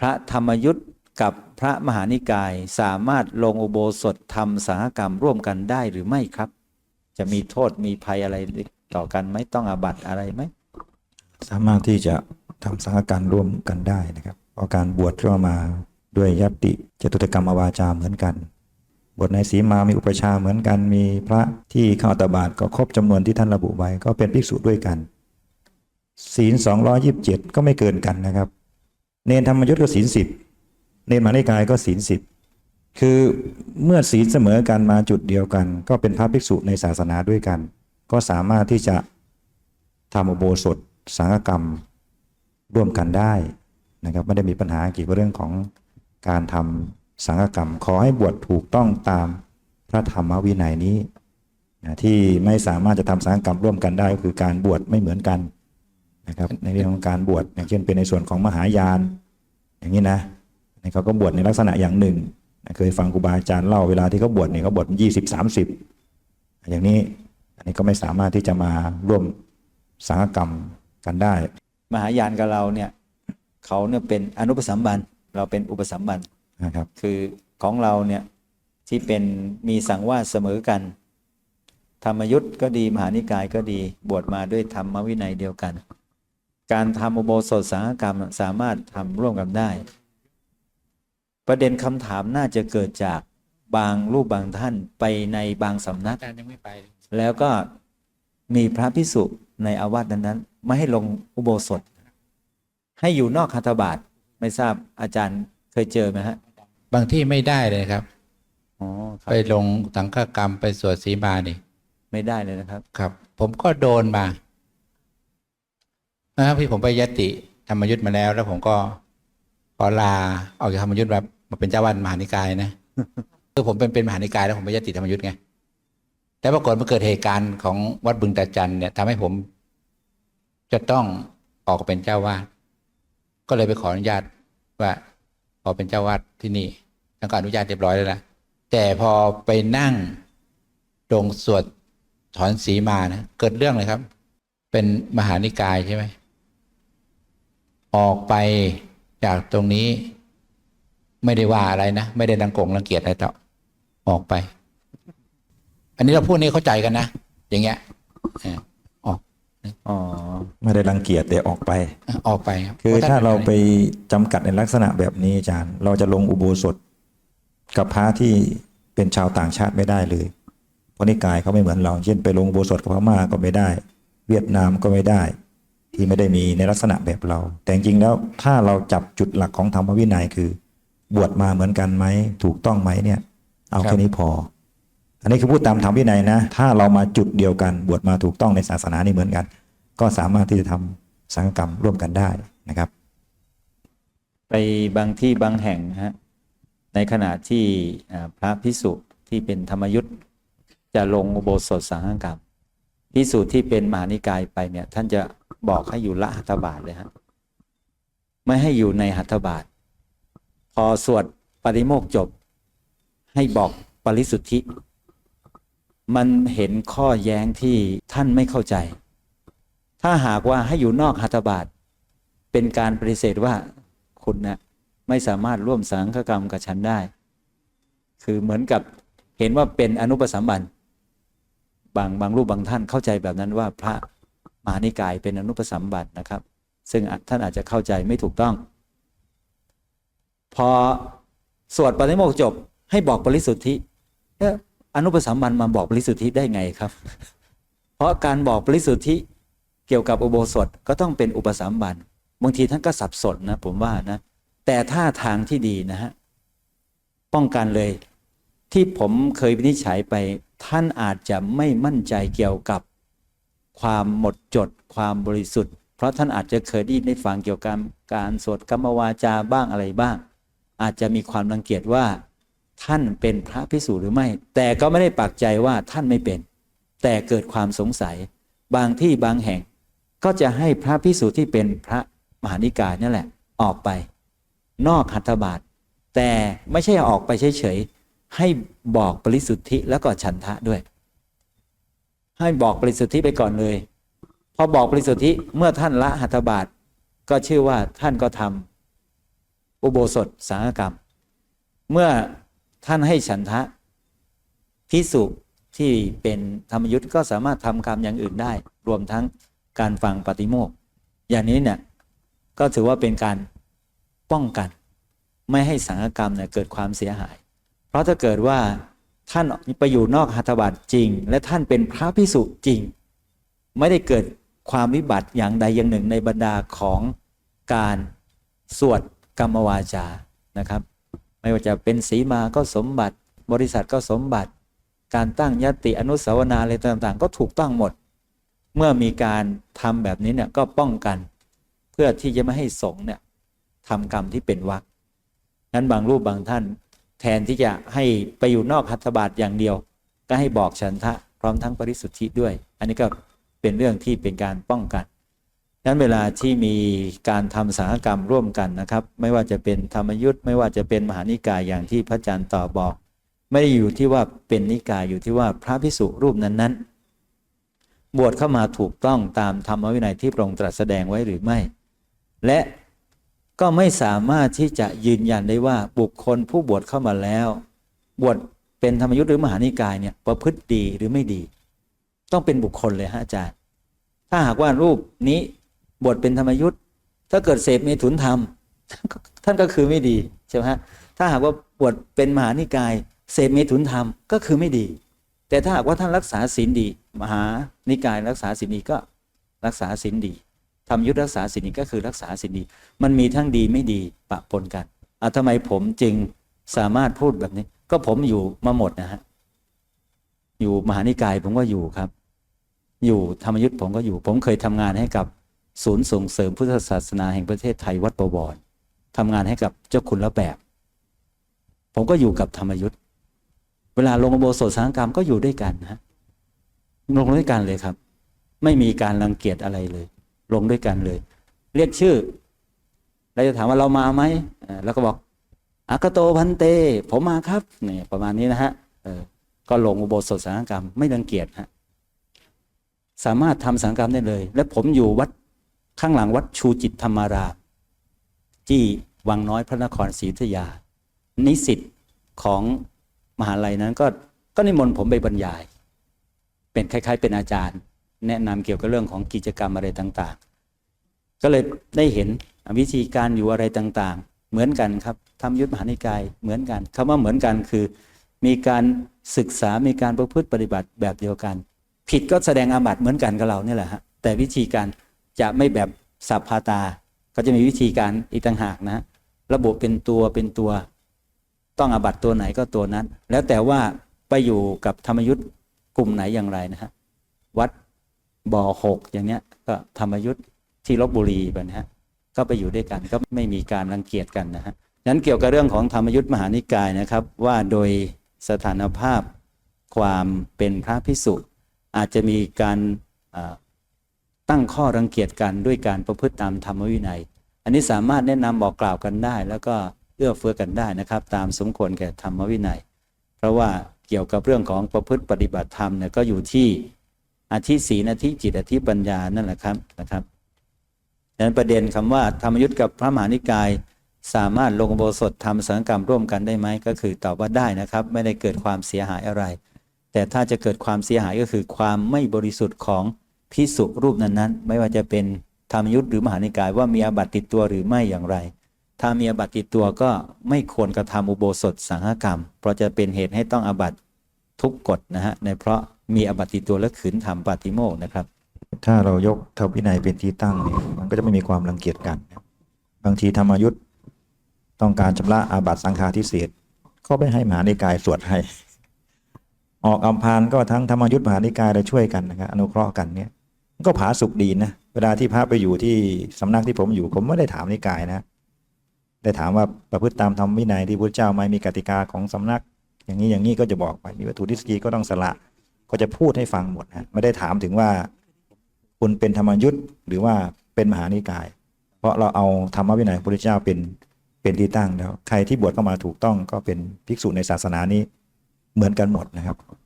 พระธรรมยุทธกับพระมหานิกายสามารถลงอุโบสถทำสังฆกรรมร่วมกันได้หรือไม่ครับ จะมีโทษมีภัยอะไรต่อกันไหมต้องอาบัติอะไรไหมสามารถที่จะทำสังฆการมร่วมกันได้นะครับเพราะการบวชก็มาด้วยยติจตุตกรรมอวาจาเหมือนกัน บทในสีมามีอุปชาเหมือนกัน มีพระที่เข้าอัตบาทก็ครบจำนวนที่ท่านระบุไว้ก็เป็นภิกษุด้วยกัน ศีล 227 ก็ไม่เกินกันนะครับ เนนธรรมยุทธก็ศีลสิบเนนมหานิกายก็ศีลสิบคือเมื่อศีลเสมอกันมาจุดเดียวกัน ก็เป็นพระภิกษุในศาสนาด้วยกัน ก็สามารถที่จะทำอุโบสถสังฆกรรมร่วมกันได้นะครับไม่ได้มีปัญหาเกี่ยวกับเรื่องของการทำสังฆกรรม ขอให้บวชถูกต้องตามพระธรรมวินัยนี้นะที่ไม่สามารถจะทำสังฆกรรมร่วมกันได้ก็คือการบวชไม่เหมือนกัน นะครับในเรื่องของการบวชอย่างเช่นเป็นในส่วนของมหายาน อย่างนี้นะนี่เขาก็บวชในลักษณะอย่างหนึ่งนะเคยฟังครูบาอาจารย์เล่าเวลาที่เขาบวชเนี่ยเขาบวชยี่สิบสามสิบอย่างนี้อันนี้ก็ไม่สามารถที่จะมาร่วมสังฆกรรมกันได้ มหายานกับเราเนี่ยเขาเนี่ยเป็นอนุปสัมบันเราเป็นอุปสัมบันนะครับ คือของเราเนี่ยที่เป็นมีสังวาสเสมอกัน ธรรมยุทธ์ก็ดีมหานิกายก็ดีบวชมาด้วยธรรมวินัยเดียวกัน การทำอุโบสถสังฆกรรมสามารถทำร่วมกันได้ ประเด็นคำถามน่าจะเกิดจากบางรูปบางท่านไปในบางสำนักอาจารย์ยังไม่ไปเลยแล้วก็มีพระพิสุในอาวาสนั้นๆ ไม่ให้ลงอุโบสถ ให้อยู่นอกคันธบาตไม่ทราบอาจารย์เคยเจอไหมฮะ บางที่ไม่ได้เลยครับอ๋อครับไปลงสังฆกรรมไปสวดสีมานี่ไม่ได้เลยนะครับ ครับ ผมก็โดนมา นะครับที่ผมไปยติธรรมยุทธ์มาแล้ว แล้วผมก็ขอลาออกจากธรรมยุทธ์มามาเป็นเจ้าวันมหานิกายนะคือผมเป็นเป็นมหานิกายแล้วผมไปยติธรรมยุทธ์ไงแต่ปรากฏมันเกิดเหตุการณ์ของวัดบึงตาจันเนี่ยทำให้ผมจะต้องออกเป็นเจ้าวาดก็เลยไปขออนุญาตว่าขอเป็นเจ้าวาดที่นี่ทานก็อนุญาตเรียบร้อยแล้วนะแต่พอไปนั่งตรงสวดถอนสีมานะเกิดเรื่องเลยครับ เป็นมหานิกายใช่ไหม ออกไปจากตรงนี้ ไม่ได้ว่าอะไรนะ ไม่ได้ดังโกงรังเกียจอะไรต่อออกไป อันนี้เราพูดนี้เข้าใจกันนะ อย่างเงี้ยเออออกอ๋อไม่ได้รังเกียจแต่ออกไป ออกไปครับคือพะท่นถ้าเราเป็นอะไปจำกัดในลักษณะแบบนี้อาจารย์ เราจะลงอุโบสถ กับพระที่เป็นชาวต่างชาติไม่ได้เลย เพราะนิกายเขาไม่เหมือนเรา เช่นไปลงอุโบสถกับพม่าก็ไม่ได้ เวียดนามก็ไม่ได้ ที่ไม่ได้มีในลักษณะแบบเรา แต่จริงๆแล้วถ้าเราจับจุดหลักของธรรมวินัยคือ บวชมาเหมือนกันไหมถูกต้องไหมเนี่ย เอาแค่นี้พอ อันนี้คือพูดตามธรรมวินัยนะ ถ้าเรามาจุดเดียวกันบวชมาถูกต้องในศาสนานี่เหมือนกัน ก็สามารถที่จะทำสังฆกรรมร่วมกันได้นะครับ ไปบางที่บางแห่งนะฮะในขณะที่อ่าพระพิสุที่เป็นธรรมยุทธ์จะลงอุโบสถสังฆกรรม พิสุที่เป็นมหานิกายไปเนี่ย ท่านจะบอกให้อยู่ละหัตถบาทเลยฮะไม่ให้อยู่ในหัตถบาท พอสวดปริโมกจบ ให้บอกปริสุทธิ มันเห็นข้อแย้งที่ท่านไม่เข้าใจ ถ้าหากว่าให้อยู่นอกหัตถบาท เป็นการปฏิเสธว่าคุณนะไม่สามารถร่วมสังฆกรรมกับฉันได้ คือเหมือนกับเห็นว่าเป็นอนุปสัมบัน บางบางรูปบางท่านเข้าใจแบบนั้นว่าพระมหานิกายเป็นอนุปสัมบันนะครับ ซึ่งท่านอาจจะเข้าใจไม่ถูกต้อง พอสวดปฏิโมกจบให้บอกปริสุทธิเอ๊ะอนุปสัมบันมาบอกปริสุทธิได้ไงครับ เพราะการบอกปริสุทธิเกี่ยวกับอุโบสถก็ต้องเป็นอุปสัมบันบางทีท่านก็สับสนนะผมว่านะ แต่ถ้าทางที่ดีนะฮะป้องกันเลยที่ผมเคยวินิจฉัยไป ท่านอาจจะไม่มั่นใจเกี่ยวกับความหมดจดความบริสุทธิ์ เพราะท่านอาจจะเคยได้ยินได้ฟังเกี่ยวกับการสวดกรรมวาจาบ้างอะไรบ้าง อาจจะมีความรังเกียจว่า ท่านเป็นพระพิสูจหรือไม่ แต่ก็ไม่ได้ปักใจว่าท่านไม่เป็น แต่เกิดความสงสัย บางที่บางแห่ง ก็จะให้พระพิสูจน์ที่เป็นพระมหานิกายนั่แหละออกไป นอกหัตถบาทแต่ไม่ใช่ออกไปเฉยๆ ให้บอกปริสุทธิแล้วก็ฉันทะด้วย ให้บอกปริสุทธิไปก่อนเลย พอบอกปริสุทธิเมื่อท่านละหัตถบาทก็ชื่อว่าท่านก็ทอุโบสถสังฆกรรม เมื่อท่านให้ฉันทะพิสุที่เป็นธรรมยุทธ์ก็สามารถทำกรรมอย่างอื่นได้ รวมทั้งการฟังปฏิโมกข์อย่างนี้เนี่ยก็ถือว่าเป็นการป้องกัน ไม่ให้สังฆกรรมเนี่ยเกิดความเสียหาย เพราะถ้าเกิดว่าท่านไปอยู่นอกหัตถบัตจริง และท่านเป็นพระพิสุจริง ไม่ได้เกิดความวิบัติอย่างใดอย่างหนึ่งในบรรดาของการสวดกรรมวาจานะครับ ไม่ว่าจะเป็นสีมาก็สมบัติ บริษัทก็สมบัติ การตั้งยติอนุสาวนาอะไรต่างๆ ก็ถูกต้องหมด เมื่อมีการทำแบบนี้เนี่ยก็ป้องกัน เพื่อที่จะไม่ให้สงเนี่ยทำกรรมที่เป็นวรรคนั้นบางรูปบางท่าน แทนที่จะให้ไปอยู่นอกหัตถบาทอย่างเดียว ก็ให้บอกฉันทะพร้อมทั้งปริสุทธิด้วย อันนี้ก็เป็นเรื่องที่เป็นการป้องกันนั้นเวลาที่มีการทำสังฆกรรมร่วมกันนะครับ ไม่ว่าจะเป็นธรรมยุทธ์ไม่ว่าจะเป็นมหานิกายอย่างที่พระอาจารย์ต่อบอก ไม่ได้อยู่ที่ว่าเป็นนิกายอยู่ที่ว่าพระพิสุรูปนั้นๆ บวชเข้ามาถูกต้องตามธรรมวินัยที่พระองค์ตรัสแสดงไว้หรือไม่ และ ก็ไม่สามารถที่จะยืนยันได้ว่าบุคคลผู้บวชเข้ามาแล้ว บวชเป็นธรรมยุทธ์หรือมหานิกายเนี่ยประพฤติดีหรือไม่ดี ต้องเป็นบุคคลเลยฮะอาจารย์ ถ้าหากว่ารูปนี้บวชเป็นธรรมยุทธ์ถ้าเกิดเสพเมถุนธรรม ท่านก็คือไม่ดีใช่ไหมฮะถ้าหากว่าบวชเป็นมหานิกายเสพเมถุนธรรมก็คือไม่ดี แต่ถ้าหากว่าท่านรักษาศีลดี มหานิกายรักษาศีลดีก็รักษาศีลดี ธรรมยุทธรักษาศีลดีก็คือรักษาศีลดี มันมีทั้งดีไม่ดีปะปนกันอะทำไมผมจึงสามารถพูดแบบนี้ ก็ผมอยู่มาหมดนะฮะอยู่มหานิกายผมก็อยู่ครับ อยู่ธรรมยุทธผมก็อยู่ ผมเคยทำงานให้กับศูนย์ส่งเสริมพุทธศาสนาแห่งประเทศไทยวัดประวรทำงานให้กับเจ้าคุณละแบบ ผมก็อยู่กับธรรมยุทธเวลาลงอโบสถสังกรรมก็อยู่ด้วยกันนะลงด้วยกันเลยครับ ไม่มีการรังเกียจอะไรเลย ลงด้วยกันเลย เรียกชื่อเราจะถามว่าเรามาไหมแล้วก็บอกอากโตพันเต ผมมาครับเนี่ยประมาณนี้นะฮะก็ลงอุโบสถสังฆกรรมไม่รังเกียจฮะสามารถทำสังฆกรรมได้เลย และผมอยู่วัดข้างหลังวัดชูจิตธรรมารามที่วังน้อยพระนครศรีอยุธยา นิสิตของมหาลัยนั้นก็ก็นิมนต์ผมไปบรรยาย เป็นคล้าย ๆ เป็นอาจารย์ แนะนำเกี่ยวกับเรื่องของกิจกรรมอะไรต่างๆ ก็เลยได้เห็นวิธีการอยู่อะไรต่างๆ เหมือนกันครับทำยุทธมหานิกายเหมือนกันคำว่าเหมือนกันคือ มีการศึกษา มีการประพฤติปฏิบัติแบบเดียวกัน ผิดก็แสดงอาบัติเหมือนกันกับเราเนี่ยแหละฮะ แต่วิธีการจะไม่แบบสัพพาตา ก็จะมีวิธีการอีกต่างหากนะฮะระบบเป็นตัวเป็นตัว ต้องอาบัติตัวไหนก็ตัวนั้น แล้วแต่ว่าไปอยู่กับธรรมยุทธ์กลุ่มไหนอย่างไรนะฮะ วัด บ่อหกอย่างเนี้ยก็ธรรมยุทธ์ที่ลบบุรีแบบนี้ฮะก็ไปอยู่ด้วยกันก็ไม่มีการรังเกียจกันนะฮะนั้นเกี่ยวกับเรื่องของธรรมยุทธ์มหานิกายนะครับ ว่าโดยสถานภาพความเป็นพระพิสุอาจจะมีการตั้งข้อรังเกียจกันด้วยการประพฤติตามธรรมวินัย อันนี้สามารถแนะนำบอกกล่าวกันได้ แล้วก็เอื้อเฟื้อกันได้นะครับ ตามสมควรแก่ธรรมวินัย เพราะว่าเกี่ยวกับเรื่องของประพฤติปฏิบัติธรรมเนี่ยก็อยู่ที่ อาทิศีลอาทิจิตอาทิปัญญานั่นแหละครับนะครับดังนั้นประเด็นคำว่าธรรมยุทธ์กับพระมหานิกาย สามารถลงโบสถทำสังฆกรรมร่วมกันได้ไหมก็คือตอบว่าได้นะครับ ไม่ได้เกิดความเสียหายอะไร แต่ถ้าจะเกิดความเสียหายก็คือความไม่บริสุทธิ์ของพิสุรูปนั้นๆ ไม่ว่าจะเป็นธรรมยุทธ์หรือมหานิกายว่ามีอาบัติติดตัวหรือไม่อย่างไร ถ้ามีอาบัติติดตัวก็ไม่ควรกระทำอุโบสถสังฆกรรม เพราะจะเป็นเหตุให้ต้องอาบัติทุกกฎนะฮะในเพราะ มีอบัติตัวและขืนทำปาติโมกนะครับ ถ้าเรายกธรรมวินัยเป็นที่ตั้งเนี่ยมันก็จะไม่มีความรังเกียจกัน บางทีธรรมยุทธ์ต้องการชำระอาบัติสังฆาทิเศษก็ไม่ให้มหานิกายสวดให้ ออกอัมพานก็ทั้งธรรมยุทธ์มหานิกายเลยช่วยกันนะครับอนุเคราะห์กันเนี่ยก็ผาสุกดีนะเวลาที่พระไปอยู่ที่สำนักที่ผมอยู่ ผมไม่ได้ถามนิกายนะ ได้ถามว่าประพฤติตามธรรมวินัยที่พระเจ้าไหมมีกติกาของสำนัก อย่างนี้อย่างนี้ก็จะบอกไปมีวัตถุดิสกีก็ต้องสละ ก็จะพูดให้ฟังหมดนะไม่ได้ถามถึงว่าคุณเป็นธรรมยุทธ์หรือว่าเป็นมหานิกาย เพราะเราเอาธรรมวินัยพระพุทธเจ้าเป็นเป็นที่ตั้งแล้ว ใครที่บวชเข้ามาถูกต้องก็เป็นภิกษุในศาสนานี้เหมือนกันหมดนะครับ